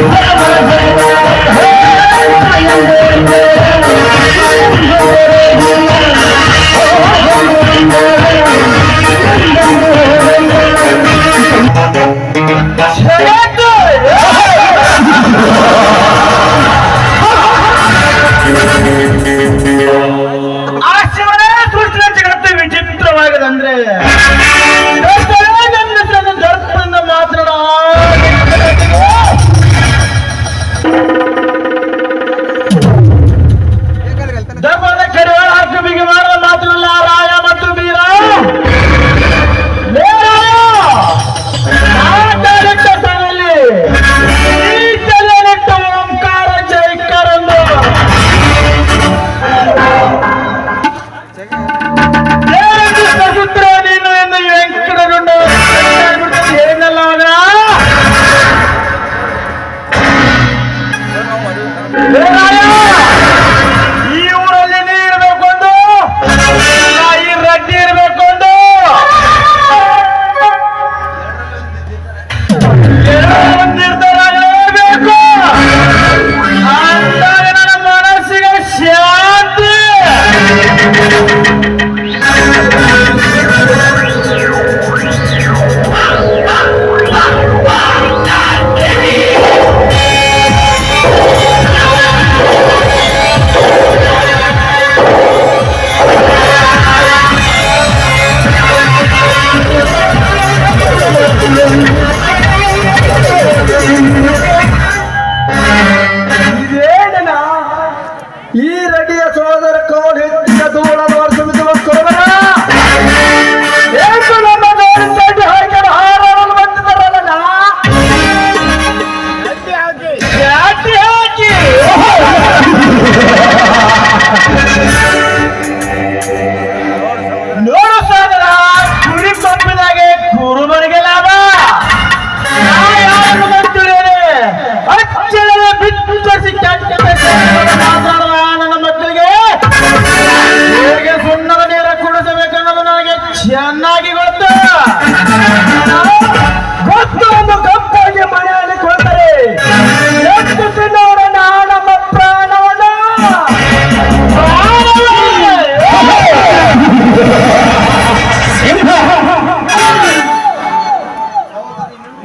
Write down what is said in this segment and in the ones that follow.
Thank.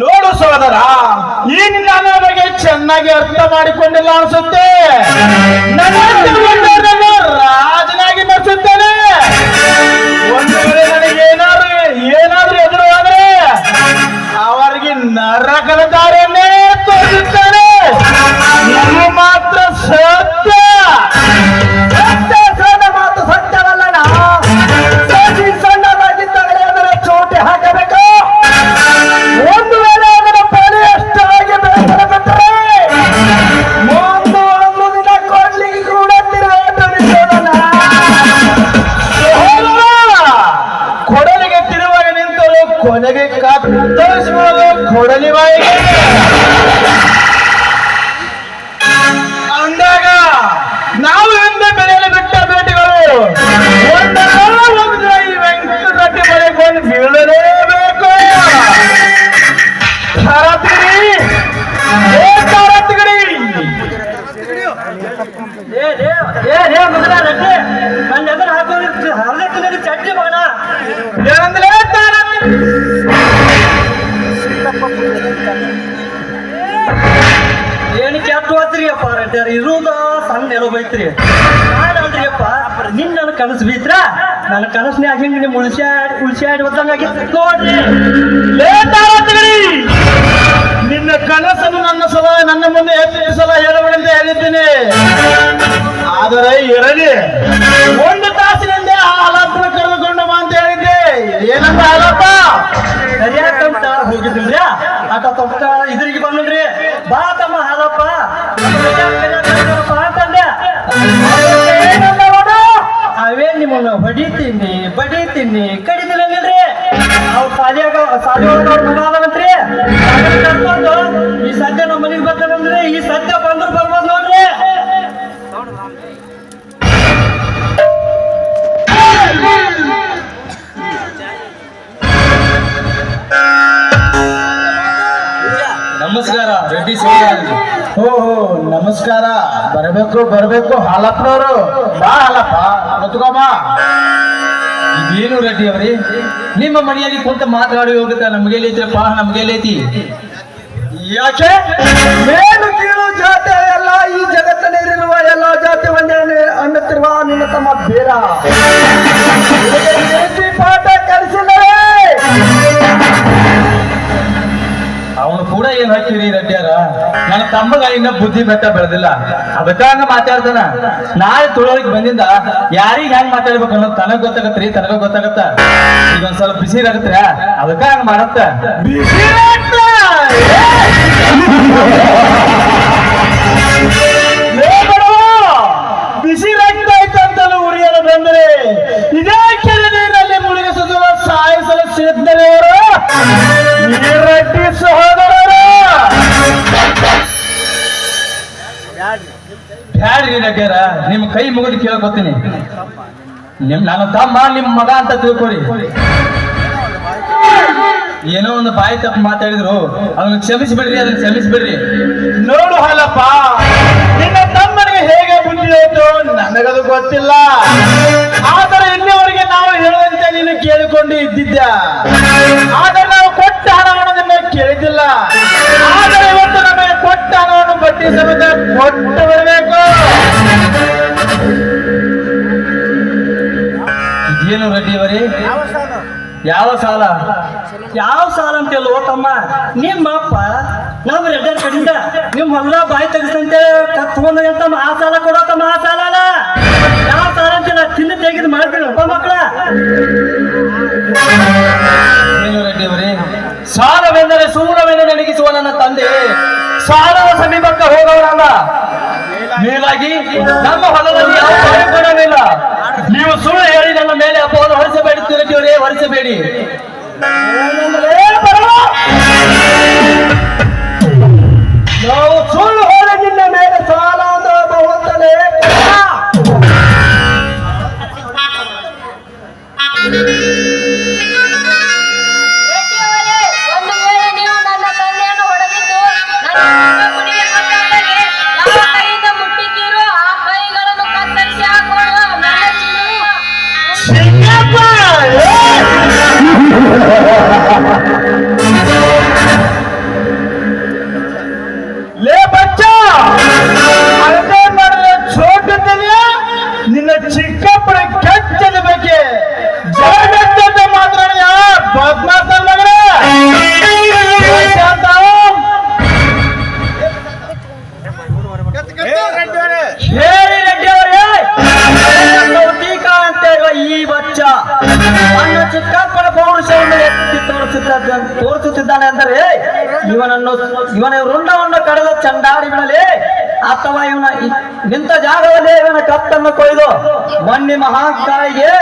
ನೋಡು ಸೋದರ ಈ ನಿಧಾನ ಬಗ್ಗೆ ಚೆನ್ನಾಗಿ ಅರ್ಥ ಮಾಡಿಕೊಂಡಿಲ್ಲ ಅನ್ಸುತ್ತೆ. ನನ್ನ ಏನ್ ಕೆಟ್ಟ ಹೋತ್ರಿ ಅಪ್ಪ ಇರುದ ಸಣ್ಣ ನೆರವೈತ್ರಿ ನಾನಲ್ರಿ ಅಪ್ಪ ನಿನ್ ನನ್ನ ಕನಸು ಬೀತ್ರ? ನನ್ನ ಕನಸನ್ಯಾಗ ಹಿಂಗ ನಿಮ್ ಉಳ್ಸ್ಯಾಡ್ ಉಳ್ಸ್ಯಾಡ್ ಒತ್ತಂಗಾಗಿ ನೋಡ್ರಿ. ನಿನ್ನ ಕನಸನ್ನು ನನ್ನ ಸಲ ನನ್ನ ಮುಂದೆ ಎತ್ತಿ ಸಲ ಹೇಳಬೇಡಿ ಅಂತ ಹೇಳಿದ್ದೀನಿ. ಆದರೆ ಇರಲಿ. ಇಲ್ಲಂದ್ರ ಆಗಪ್ಪ? ಸರಿಯಾಗಿ ತಮ್ಟ ಹೋಗಿದ್ದಿಲ್ರಿ? ಆಟ ತಮ್ಟ ಇದ್ರಿಗೆ ಬಂದ್ರಿ ಬಾ ತಮ್ಮ ಹಾಲಪ್ಪ ಅಂತಂದೆ ಅವೇ ನಿಮ್ಮನ್ನ ಹೊಡಿತೀನಿ ತಿನ್ನಿ ಕಡಿದಿಲ್ಲ ಅವ್ ಸಾಲಿಯಾಗ ಸಾಲಿ ಒಳಗ ಅವ್ರ ಮಗ ಓಹೋ ನಮಸ್ಕಾರ. ಬರಬೇಕು ಬರಬೇಕು, ಹಾಲಪ್ಪನವರು. ಬಾ, ಹಾಲಪ್ಪ. ಕುತ್ಕೋಬಾ ಇದೇನು ರೆಡ್ಡಿ ಅವ್ರಿ? ನಿಮ್ಮ ಮನೆಯಲ್ಲಿ ಕುಂತ ಮಾತಾಡಿ ಹೋಗುತ್ತ, ನಮ್ಗೆ ಪಾ ನಮ್ಗೆ ಐತಿ? ಯಾಕೆ? ಏನು ಕೀಳು ಜಾತಿ ಎಲ್ಲ ಈ ಜಗತ್ತಿನಲ್ಲಿರುವ ಎಲ್ಲ ಜಾತಿ ಒಂದೇ ಅನ್ನುತ್ತಿರುವ ನಿನ್ನ ತಮ್ಮ ಬೇರ. ಅವನು ಕೂಡ ಏನ್ ಹಾಕಿರಿ ರೆಡ್ಡಿಯಾರ ನನ್ನ ತಮ್ಮಗ ಇನ್ನ ಬುದ್ಧಿ ಬೆಟ್ಟ ಬೆಳೆದಿಲ್ಲ ಹಂಗ ಮಾತಾಡ್ತಾನ ನಾಳೆ ತುಳೋಳಿಗೆ ಬಂದಿಂದ ಯಾರಿಗ ಹೆಂಗ್ ಮಾತಾಡ್ಬೇಕು ಅನ್ನೋದು ತನಗ ಗೊತ್ತಾಗತ್ರಿ ತನಗ ಗೊತ್ತಾಗತ್ತ ಈಗ ಒಂದ್ ಸ್ವಲ್ಪ ಬಿಸಿ ಆಗತ್ರ ಅದಕ್ಕ ಹಂಗ ಮಾಡತ್ತ ಬಿಸಿ ರಕ್ತ! ಆಯ್ತಂತಲ್ಲ ಬಡವ! ಬಂದ್ರೆ ರಕ್ತ ಆಯ್ತಂತಲೂ ಉರಿಯಲು ಬಂದರೆ ಇದೇ ಬ್ಯಾಡ್ರಿ ನಗ್ಯಾರ? ನಿಮ್ ಕೈ ಮುಗಿದು ಕೇಳ್ಕೊತೀನಿ ನಿಮ್ ನನ್ನ ತಮ್ಮ, ನಿಮ್ ಮಗ ಅಂತ ತಿಳ್ಕೊರಿ. ಏನೋ ಒಂದು ಬಾಯಿ ತಪ್ಪು ಮಾತಾಡಿದ್ರು. ಅದನ್ನ ಕ್ಷಮಿಸ್ಬಿಡ್ರಿ ಅದನ್ನ ಕ್ಷಮಿಸ್ಬಿಡ್ರಿ. ನೋಡು ಹಾಲಪ್ಪ, ನಿನ್ನ ತಮ್ಮನಿಗೆ ಹೇಗೆ ಬುದ್ಧಿ ಹೋಯ್ತು ನನಗದು ಗೊತ್ತಿಲ್ಲ. ಆದರೆ ಇನ್ನವರೆಗೆ ನಾವು ಹೇಳುವಂತೆ ನೀನು ಕೇಳಿಕೊಂಡು ಇದ್ದಿದ್ದ ಆದ್ರೆ ನಾವು ಕೊಟ್ಟ ಹಣವನ್ನು ಕೇಳಿದ್ದಿಲ್ಲ. ಆದರೆ ಕೊಟ್ಟ ನಾನು ಬಡ್ಡಿ ಸಮೇತ ಕೊಟ್ಟು ಬರಬೇಕು. ಏನು ರೆಡ್ಡಿ ಅವರೇ ಯಾವ ಸಾಲ? ಯಾವ ಸಾಲ ಅಂತ ಹೇಳುವ ತಮ್ಮ ನಿಮ್ಮ ಅಪ್ಪ ನಮ್ಮ ರೆಡ್ಡರ್ ಕಡಿಂದ ನಿಮ್ ಹೊಲ ಬಾಯಿ ತೆಗಿಸಂತೆ ತಗೊಂಡ ತಮ್ಮ ಆ ಸಾಲ ಕೊಡೋ ತಮ್ಮ ಆ ಸಾಲ ಅಲ್ಲ. ಯಾವ ಸಾಲ ಅಂತ ನಾ ತಿಂದು ತೆಗೆದು ಮಾಡ್ತೀನಿ ಒಬ್ಬ ಮಕ್ಕಳ. ಏನು ರೆಡ್ಡಿ ಅವರೇ ಸಾಲವೆಂದರೆ ಸೂರವೆಂದು ನಡಗಿಸುವ ನನ್ನ ತಂದೆ. ಸಾಲದ ಸಮೀಪಕ್ಕೆ ಹೋಗವರಲ್ಲ ನೀವಾಗಿ ನಮ್ಮ ಹೊಲದಲ್ಲಿ ಯಾವ ಕೊಡಲಿಲ್ಲ ನೀವು ಸುಳ್ಳು ಹೇಳಿ, ನನ್ನ ಮೇಲೆ ಅಪವಾದ ಹೊರಿಸಬೇಡಿ ತಿರುಗಿಯವರೇ ಹೊರಿಸಬೇಡಿ. ತೋರಿಸುತ್ತಿದ್ದಾನೆ ಅಂದರೆ, ಇವನನ್ನು ಇವನ ವೃಂದವನ್ನು ಕಡೆದ ಚಂಡಾಡಿ ಬಿಡಲಿ. ಅಥವಾ ಇವನ ನಿಂತ ಜಾಗದಲ್ಲಿ ಇವನ ಕತ್ತನ್ನು ಕೊಯ್ದು ಮಣ್ಣಿ ಮಹಾಕಾಯಿಗೆ